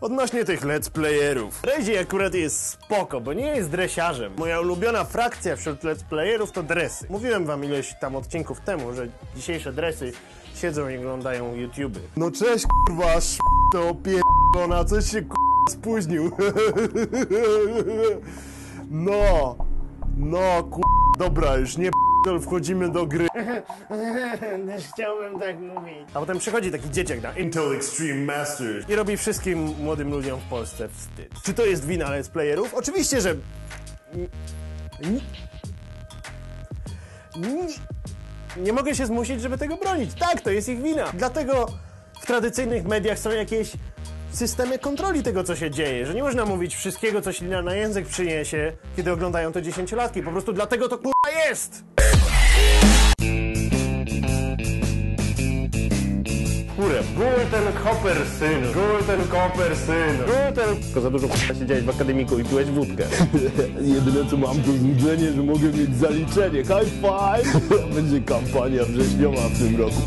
Odnośnie tych let's playerów. Rezi akurat jest spoko, bo nie jest dresiarzem. Moja ulubiona frakcja wśród let's playerów to dresy. Mówiłem wam ileś tam odcinków temu, że dzisiejsze dresy siedzą i oglądają YouTuby. No cześć kurwa, sz... to pierdolona, coś się kurwa spóźnił. No, no kurwa, dobra, już nie p***dol, wchodzimy do gry. Też chciałbym tak mówić. A potem przychodzi taki dzieciak na Intel Extreme Masters i robi wszystkim młodym ludziom w Polsce wstyd. Czy to jest wina let's playerów? Oczywiście, że... Ni- ni- Nie mogę się zmusić, żeby tego bronić. Tak, to jest ich wina. Dlatego w tradycyjnych mediach są jakieś systemy kontroli tego, co się dzieje, że nie można mówić wszystkiego, co ślina na język przyniesie, kiedy oglądają to dziesięciolatki. Po prostu dlatego to kurwa jest! Kurę, Guten Hopper syn, Guten Hopper syn, Guten... Tylko za dużo kurwa siedziałeś w akademiku i piłeś wódkę. Jedyne co mam to złudzenie, że mogę mieć zaliczenie. High five! Będzie kampania wrześniowa w tym roku.